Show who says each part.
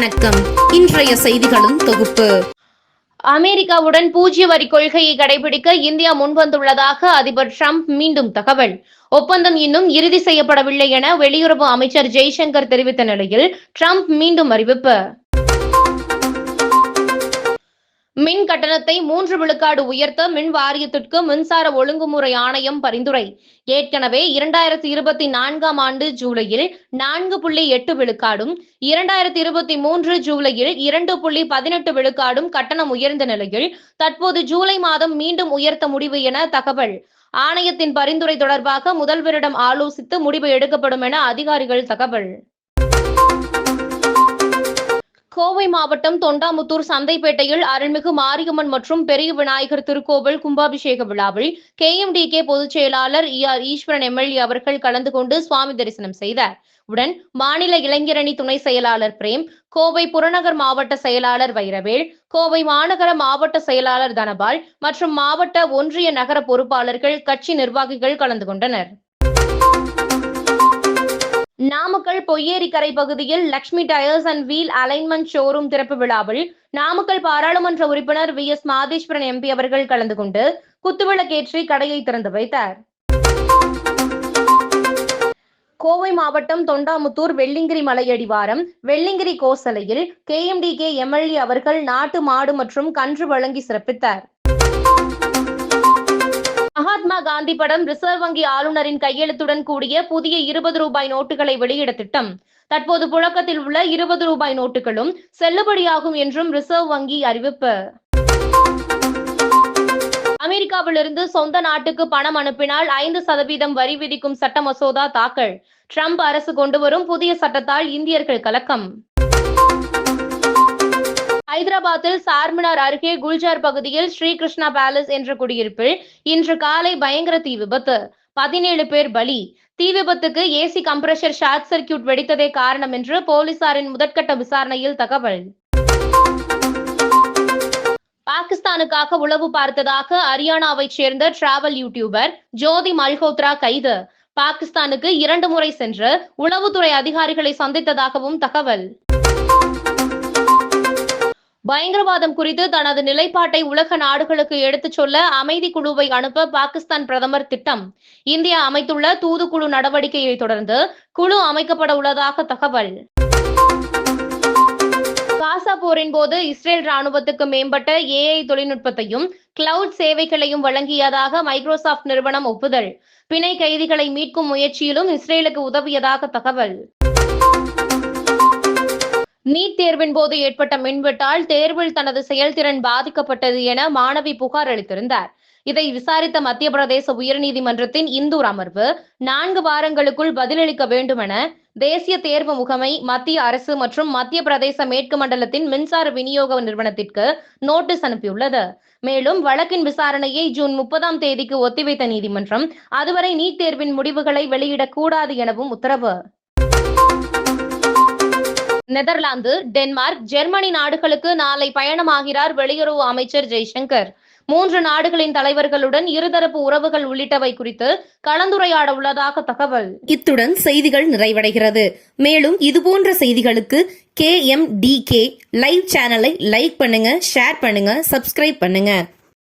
Speaker 1: வணக்கம். இன்றைய செய்திகளும் தொகுப்பு.
Speaker 2: அமெரிக்காவுடன் பூஜ்ய வரி கொள்கையை கடைபிடிக்க இந்தியா முன்வந்துள்ளதாக அதிபர் ட்ரம்ப் மீண்டும் தகவல். ஒப்பந்தம் இன்னும் இறுதி செய்யப்படவில்லை என வெளியுறவு அமைச்சர் ஜெய்சங்கர் தெரிவித்த நிலையில் ட்ரம்ப் மீண்டும் அறிவிப்பு. மின் கட்டணத்தை மூன்று விழுக்காடு உயர்த்த மின் வாரியத்திற்கு மின்சார ஒழுங்குமுறை ஆணையம் பரிந்துரை. ஏற்கனவே இரண்டாயிரத்தி இருபத்தி நான்காம் ஆண்டு ஜூலையில் நான்கு புள்ளி எட்டு விழுக்காடும் இரண்டாயிரத்தி இருபத்தி மூன்று ஜூலையில் இரண்டு புள்ளி பதினெட்டு விழுக்காடும் கட்டணம் உயர்ந்த நிலையில் தற்போது ஜூலை மாதம் மீண்டும் உயர்த்த முடிவு என தகவல். ஆணையத்தின் பரிந்துரை தொடர்பாக முதல்வரிடம் ஆலோசித்து முடிவு எடுக்கப்படும் என அதிகாரிகள் தகவல். கோவை மாவட்டம் தொண்டாமுத்தூர் சந்தைப்பேட்டையில் அருள்மிகு மாரியம்மன் மற்றும் பெரிய விநாயகர் திருக்கோவில் கும்பாபிஷேக விழாவில் கேஎம்டிகே பொதுச் செயலாளர் இ ஆர் ஈஸ்வரன் எம்எல்ஏ அவர்கள் கலந்து கொண்டு சுவாமி தரிசனம் செய்தார். உடன் மாநில இளைஞரணி துணை செயலாளர் பிரேம் கோவை புறநகர் மாவட்ட செயலாளர் வைரவேல் கோவை மாநகர மாவட்ட செயலாளர் தனபால் மற்றும் மாவட்ட ஒன்றிய நகர பொறுப்பாளர்கள் கட்சி நிர்வாகிகள் கலந்து கொண்டனர். நாமக்கல் பொய்யேரிக்கரை பகுதியில் Lakshmi tyres and wheel alignment showroom திறப்பு விழாவில் நாமக்கல் பாராளுமன்ற உறுப்பினர் வி எஸ் மாதேஸ்வரன் எம்பி அவர்கள் கலந்து கொண்டு குத்துவிளக்கேற்றி கடையை திறந்து வைத்தார். கோவை மாவட்டம் தொண்டாமுத்தூர் வெள்ளிங்கிரி மலையடிவாரம் வெள்ளிங்கிரி கோசலையில் கேஎம்டிகே எம்எல்ஏ அவர்கள் நாட்டு மாடு மற்றும் கன்று வழங்கி சிறப்பித்தார். மகாத்மா காந்தி படம் ரிசர்வ் வங்கி ஆளுநரின் கையெழுத்துடன் கூடிய புதிய இருபது ரூபாய் நோட்டுகளை வெளியிட திட்டம். தற்போது புழக்கத்தில் உள்ள இருபது ரூபாய் நோட்டுகளும் செல்லுபடியாகும் என்றும் ரிசர்வ் வங்கி அறிவிப்பு. அமெரிக்காவிலிருந்து சொந்த நாட்டுக்கு பணம் அனுப்பினால் ஐந்து சதவீதம் வரி விதிக்கும் சட்ட மசோதா தாக்கல். ட்ரம்ப் அரசு கொண்டுவரும் புதிய சட்டத்தால் இந்தியர்கள் கலக்கம். ஹைதராபாத்தில் சார்மினார் அருகே குல்ஜார் பகுதியில் ஸ்ரீகிருஷ்ணா பேலஸ் என்ற குடியிருப்பில் இன்று காலை பயங்கர தீ விபத்து. பதினேழு பேர் பலி. தீ விபத்துக்கு ஏசி கம்ப்ரஷர் ஷார்ட் சர்க்கியூட் வெடித்ததே காரணம் என்று போலீசாரின் முதற்கட்ட விசாரணையில் தகவல். பாகிஸ்தானுக்காக உளவு பார்த்ததாக ஹரியானாவைச் சேர்ந்த டிராவல் யூடியூபர் ஜோதி மல்ஹோத்ரா கைது. பாகிஸ்தானுக்கு இரண்டு முறை சென்று உளவுத்துறை அதிகாரிகளை சந்தித்ததாகவும் தகவல். பயங்கரவாதம் குறித்து தனது நிலைப்பாட்டை உலக நாடுகளுக்கு எடுத்துச் சொல்ல அமைதி குழுவை அனுப்ப பாகிஸ்தான் பிரதமர் திட்டம். இந்தியா அமைத்துள்ள தூதுக்குழு நடவடிக்கையை தொடர்ந்து குழு அமைக்கப்பட உள்ளதாக தகவல். காசா போரின் போது இஸ்ரேல் ராணுவத்துக்கு மேம்பட்ட ஏஐ தொழில்நுட்பத்தையும் கிளவுட் சேவைகளையும் வழங்கியதாக மைக்ரோசாஃப்ட் நிறுவனம் ஒப்புதல். பிணை கைதிகளை மீட்கும் முயற்சியிலும் இஸ்ரேலுக்கு உதவியதாக தகவல். நீட் தேர்வின் போது ஏற்பட்ட மின்வெட்டால் தேர்வில் தனது செயல்திறன் பாதிக்கப்பட்டது என மாணவி புகார் அளித்திருந்தார். இதை விசாரித்த மத்திய பிரதேச உயர்நீதிமன்றத்தின் இந்தூர் அமர்வு நான்கு வாரங்களுக்குள் பதிலளிக்க வேண்டும் என தேசிய தேர்வு முகமை மத்திய அரசு மற்றும் மத்திய பிரதேச மேற்கு மண்டலத்தின் மின்சார விநியோக நிறுவனத்திற்கு நோட்டீஸ் அனுப்பியுள்ளது. மேலும் வழக்கின் விசாரணையை ஜூன் முப்பதாம் தேதிக்கு ஒத்திவைத்த நீதிமன்றம் அதுவரை நீட் தேர்வின் முடிவுகளை வெளியிடக்கூடாது எனவும் உத்தரவு. நெதர்லாந்து டென்மார்க் ஜெர்மனி நாடுகளுக்கு நாளை பயணமாகிறார் வெளியுறவு அமைச்சர் ஜெய்சங்கர். மூன்று நாடுகளின் தலைவர்களுடன் இருதரப்பு உறவுகள் உள்ளிட்டவை குறித்து கலந்துரையாட உள்ளதாக தகவல்.
Speaker 1: இத்துடன் செய்திகள் நிறைவடைகிறது. மேலும் இதுபோன்ற செய்திகளுக்கு K M D K live சேனலை லைக் பண்ணுங்க ஷேர் பண்ணுங்க சப்ஸ்கிரைப் பண்ணுங்க.